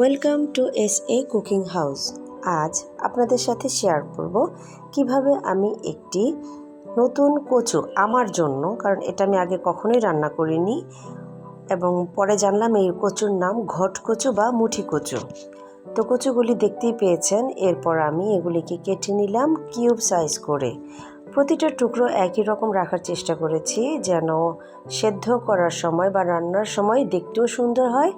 Welcome to S A cooking house. আজ আপনাদের সাথে শেয়ার করব কীভাবে আমি একটি নতুন কচু আমার জন্য, কারণ এটা আমি আগে কখনোই রান্না করিনি, এবং পরে জানলাম এই কচুর নাম ঘট কচু বা মুঠি কচু। তো কচুগুলি দেখতেই পেয়েছেন, এরপর আমি এগুলিকে কেটে নিলাম কিউব সাইজ করে। প্রতিটা টুকরো একই রকম রাখার চেষ্টা করেছি, যেন সেদ্ধ করার সময় বা রান্নার সময় দেখতেও সুন্দর হয়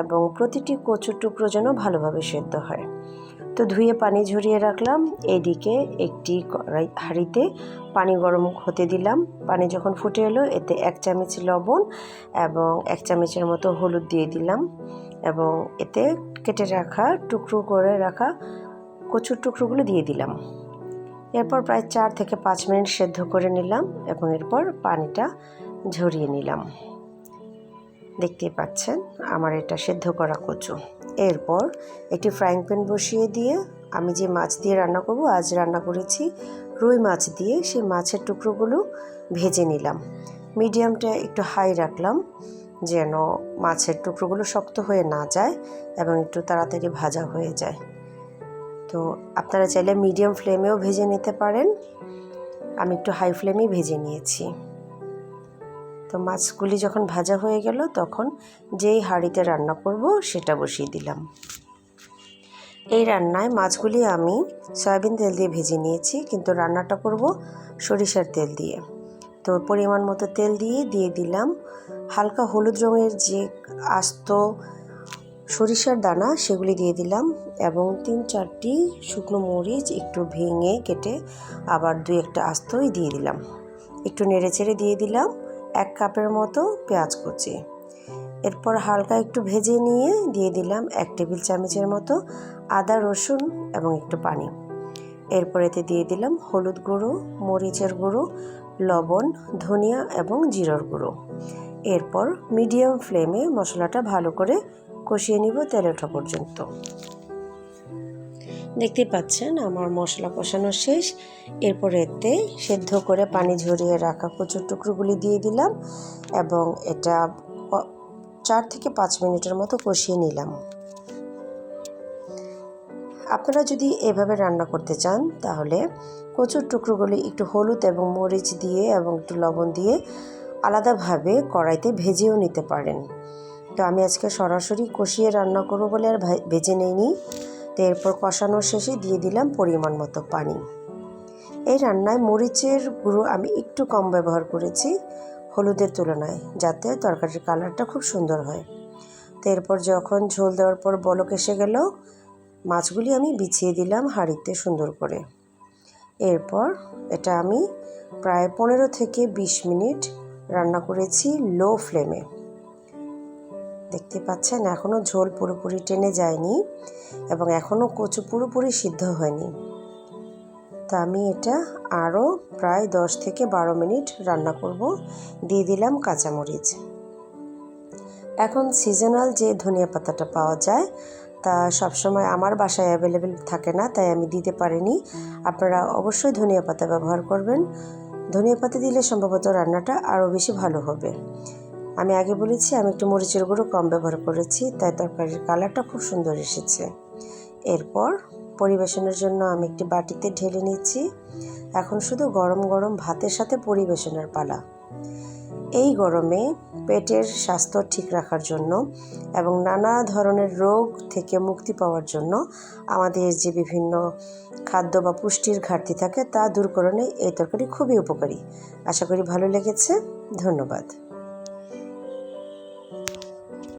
এবং প্রতিটি কচুর টুকরো যেন ভালোভাবে সেদ্ধ হয়। তো ধুয়ে পানি ঝরিয়ে রাখলাম, এদিকে একটি হাঁড়িতে পানি গরম হতে দিলাম। পানি যখন ফুটে এলো, এতে এক চামচ লবণ এবং এক চামচের মতো হলুদ দিয়ে দিলাম এবং এতে কেটে রাখা টুকরো করে রাখা কচুর টুকরোগুলো দিয়ে দিলাম। এরপর প্রায় চার থেকে পাঁচ মিনিট সেদ্ধ করে নিলাম এবং এরপর পানিটা ঝরিয়ে নিলাম। দেখতে পাচ্ছেন, আমার এটা সেদ্ধ করা কচু। এরপর একটি ফ্রাইং প্যান বসিয়ে দিয়ে আমি যে মাছ দিয়ে রান্না করব, আজ রান্না করেছি রুই মাছ দিয়ে। সেই মাছের টুকরোগুলো ভেজে নিলাম। মিডিয়ামটা একটু হাই রাখলাম যেন মাছের টুকরোগুলো শক্ত হয়ে না যায় এবং একটু তাড়াতাড়ি ভাজা হয়ে যায়। তো আপনারা চাইলে মিডিয়াম ফ্লেমেও ভেজে নিতে পারেন। আমি একটু হাই ফ্লেমেই ভেজে নিয়েছি। তো মাছগুলি যখন ভাজা হয়ে গেল, তখন যেই হাঁড়িতে রান্না করব, সেটা বসিয়ে দিলাম। এই রান্নায় মাছগুলি আমি সয়াবিন তেল দিয়ে ভেজে নিয়েছি, কিন্তু রান্নাটা করব সরিষার তেল দিয়ে। তো পরিমাণ মতো তেল দিয়ে দিয়ে দিলাম। হালকা হলুদ রঙের যে আস্ত সরিষার দানা সেগুলি দিয়ে দিলাম এবং তিন চারটি শুকনো মরিচ একটু ভেঙে কেটে আবার দুই একটা আস্তই দিয়ে দিলাম। একটু নেড়ে চেড়ে দিয়ে দিলাম, এক কাপের মতো পেঁয়াজ কুচি। এরপর হালকা একটু ভেজে নিয়ে দিয়ে দিলাম এক টেবিল চামচের মতো আদা, রসুন এবং একটু পানি। এরপর এতে দিয়ে দিলাম হলুদ গুঁড়ো, মরিচের গুঁড়ো, লবণ, ধনিয়া এবং জিরার গুঁড়ো। এরপর মিডিয়াম ফ্লেমে মশলাটা ভালো করে কষিয়ে নিব তেল ওঠা পর্যন্ত। দেখতে পাচ্ছেন আমার মশলা কষানো শেষ। এরপর এতে সেদ্ধ করে পানি ঝরিয়ে রাখা কচুর টুকরোগুলি দিয়ে দিলাম এবং এটা চার থেকে পাঁচ মিনিটের মতো কষিয়ে নিলাম। আপনারা যদি এভাবে রান্না করতে চান, তাহলে কচুর টুকরোগুলি একটু হলুদ এবং মরিচ দিয়ে এবং একটু লবণ দিয়ে আলাদাভাবে কড়াইতে ভেজেও নিতে পারেন। তো আমি আজকে সরাসরি কষিয়ে রান্না করব বলে আর ভেজে নেইনি। তো এরপর কষানোর শেষে দিয়ে দিলাম পরিমাণ মতো পানি। এই রান্নায় মরিচের গুঁড়ো আমি একটু কম ব্যবহার করেছি হলুদের তুলনায়, যাতে তরকারির কালারটা খুব সুন্দর হয়। তো এরপর যখন ঝোল দেওয়ার পর বলক এসে গেল, মাছগুলি আমি বিছিয়ে দিলাম হাঁড়িতে সুন্দর করে। এরপর এটা আমি প্রায় পনেরো থেকে বিশ মিনিট রান্না করেছি লো ফ্লেমে। দেখতে পাচ্ছেন এখনও ঝোল পুরোপুরি টেনে যায়নি এবং এখনও কচু পুরোপুরি সিদ্ধ হয়নি। তো আমি এটা আরও প্রায় দশ থেকে বারো মিনিট রান্না করব। দিয়ে দিলাম কাঁচামরিচ। এখন সিজনাল যে ধনিয়া পাতাটা পাওয়া যায়, তা সবসময় আমার বাসায় অ্যাভেলেবেল থাকে না, তাই আমি দিতে পারিনি। আপনারা অবশ্যই ধনিয়া পাতা ব্যবহার করবেন। ধনিয়া পাতা দিলে সম্ভবত রান্নাটা আরও বেশি ভালো হবে। আমি আগে বলেছি, আমি একটু মরিচের গুঁড়ো কম ব্যবহার করেছি, তাই তরকারির কালারটা খুব সুন্দর এসেছে। এরপর পরিবেশনের জন্য আমি একটি বাটিতে ঢেলে নিচ্ছি। এখন শুধু গরম গরম ভাতের সাথে পরিবেশনের পালা। এই গরমে পেটের স্বাস্থ্য ঠিক রাখার জন্য এবং নানা ধরনের রোগ থেকে মুক্তি পাওয়ার জন্য আমাদের যে বিভিন্ন খাদ্য বা পুষ্টির ঘাটতি থাকে তা দূরকরণে এই তরকারি খুবই উপকারী। আশা করি ভালো লেগেছে। ধন্যবাদ।